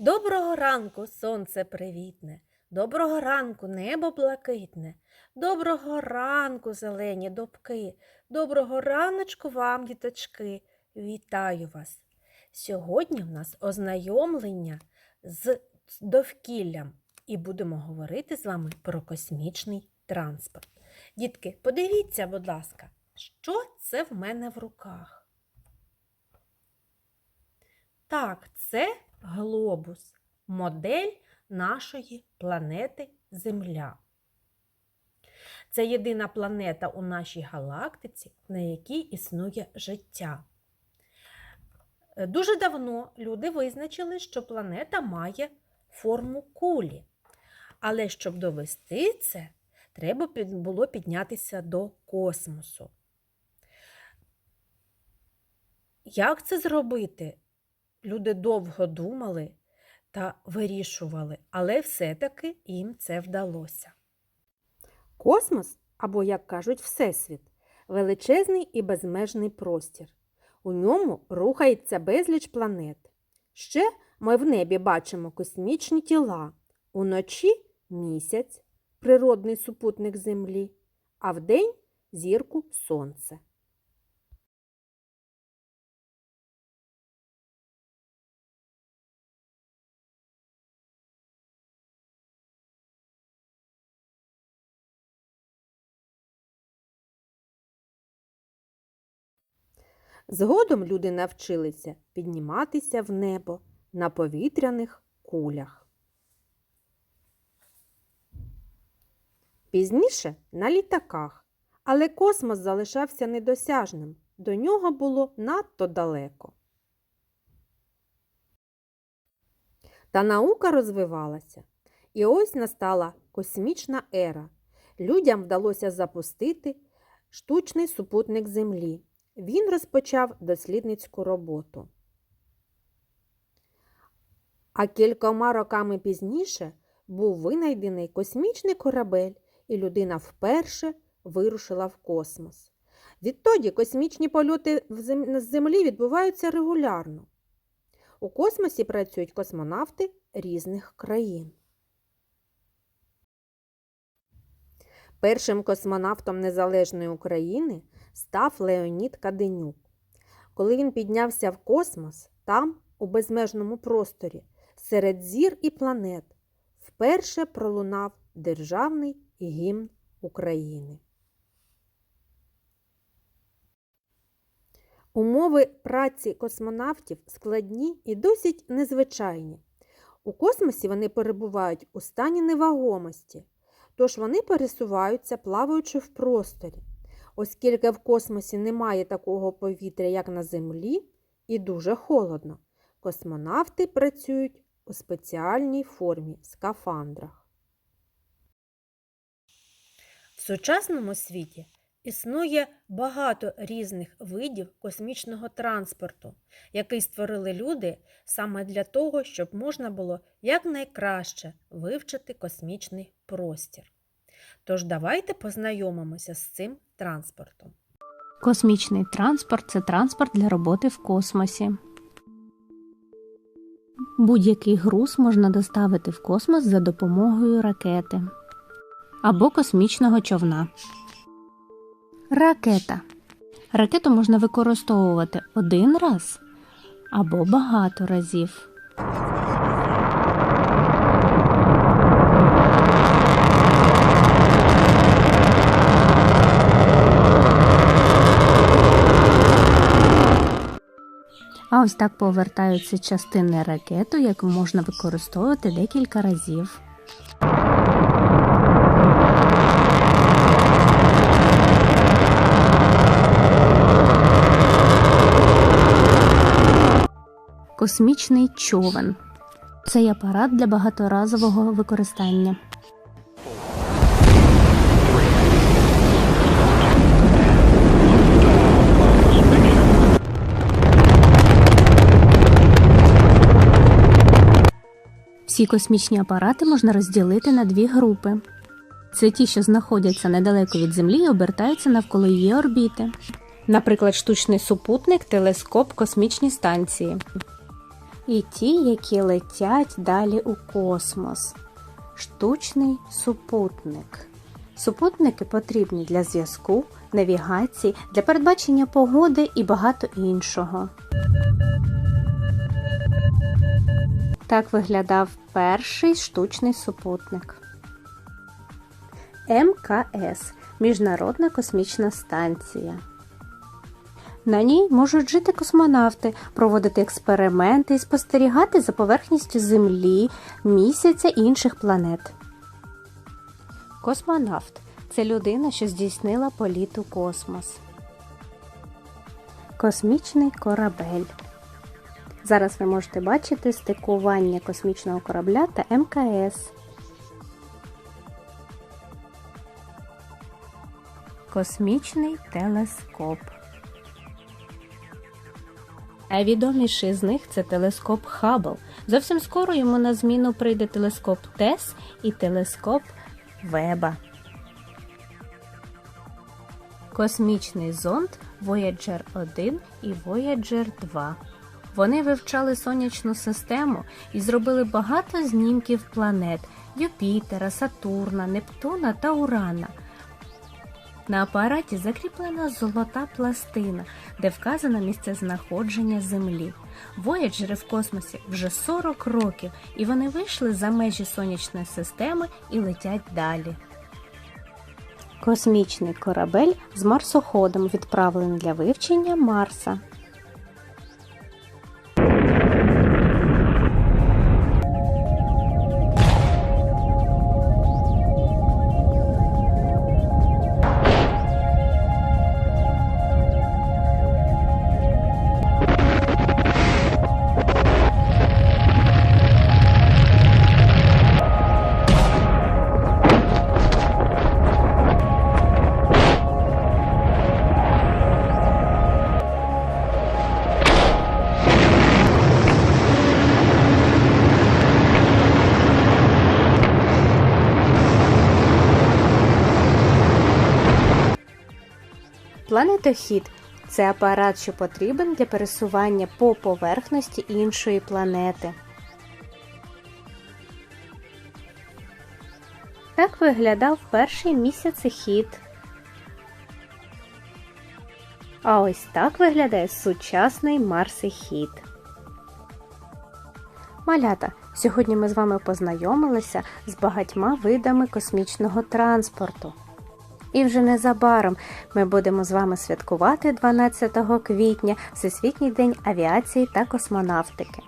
Доброго ранку, сонце привітне, доброго ранку, небо блакитне, доброго ранку, зелені добки, доброго раночку вам, діточки, вітаю вас. Сьогодні в нас ознайомлення з довкіллям і будемо говорити з вами про космічний транспорт. Дітки, подивіться, будь ласка, що це в мене в руках? Так, це глобус, модель нашої планети Земля. Це єдина планета у нашій галактиці, на якій існує життя. Е, Дуже давно люди визначили, що планета має форму кулі. Але щоб довести це, треба було піднятися до космосу. Як це зробити? Люди довго думали та вирішували, але все-таки їм це вдалося. Космос, або, як кажуть, Всесвіт, величезний і безмежний простір. У ньому рухається безліч планет. Ще ми в небі бачимо космічні тіла. Уночі місяць, природний супутник Землі, а вдень зірку Сонце. Згодом люди навчилися підніматися в небо на повітряних кулях. Пізніше на літаках, але космос залишався недосяжним, до нього було надто далеко. Та наука розвивалася, і ось настала космічна ера. Людям вдалося запустити штучний супутник Землі. Він розпочав дослідницьку роботу. А кількома роками пізніше був винайдений космічний корабель, і людина вперше вирушила в космос. Відтоді космічні польоти з Землі відбуваються регулярно. У космосі працюють космонавти різних країн. Першим космонавтом Незалежної України став Леонід Каденюк. Коли він піднявся в космос, там, у безмежному просторі, серед зір і планет, вперше пролунав державний гімн України. Умови праці космонавтів складні і досить незвичайні. У космосі вони перебувають у стані невагомості, тож вони пересуваються, плаваючи в просторі. Оскільки в космосі немає такого повітря, як на Землі, і дуже холодно, космонавти працюють у спеціальній формі скафандрах. В сучасному світі існує багато різних видів космічного транспорту, який створили люди саме для того, щоб можна було якнайкраще вивчити космічний простір. Тож давайте познайомимося з цим транспортом. Космічний транспорт це транспорт для роботи в космосі. Будь-який груз можна доставити в космос за допомогою ракети або космічного човна. Ракета. Ракету можна використовувати один раз або багато разів. Ось так повертаються частини ракети, яку можна використовувати декілька разів. Космічний човен. Цей апарат для багаторазового використання. Всі космічні апарати можна розділити на дві групи. Це ті, що знаходяться недалеко від Землі і обертаються навколо її орбіти. Наприклад, штучний супутник, телескоп, космічні станції. і ті, які летять далі у космос. Штучний супутник. Супутники потрібні для зв'язку, навігації, для передбачення погоди і багато іншого. Так виглядав перший штучний супутник. МКС Міжнародна космічна станція. На ній можуть жити космонавти, проводити експерименти і спостерігати за поверхністю Землі, місяця і інших планет. Космонавт це людина, що здійснила політ у космос. Космічний корабель. Зараз ви можете бачити стикування космічного корабля та МКС. Космічний телескоп. Найвідоміший з них це телескоп Хаббл. Зовсім скоро йому на зміну прийде телескоп Тес і телескоп Веба. Космічний зонд Voyager 1 і Voyager 2. Вони вивчали сонячну систему і зробили багато знімків планет Юпітера, Сатурна, Нептуна та Урана. На апараті закріплена золота пластина, де вказано місце знаходження Землі. Вояджери в космосі вже 40 років, і вони вийшли за межі сонячної системи і летять далі. Космічний корабель з марсоходом відправлений для вивчення Марса. Планетохід це апарат, що потрібен для пересування по поверхності іншої планети. Так виглядав перший місяцехід. А ось так виглядає сучасний марсихід. Малята, сьогодні ми з вами познайомилися з багатьма видами космічного транспорту. І вже незабаром ми будемо з вами святкувати 12 квітня Всесвітній день авіації та космонавтики.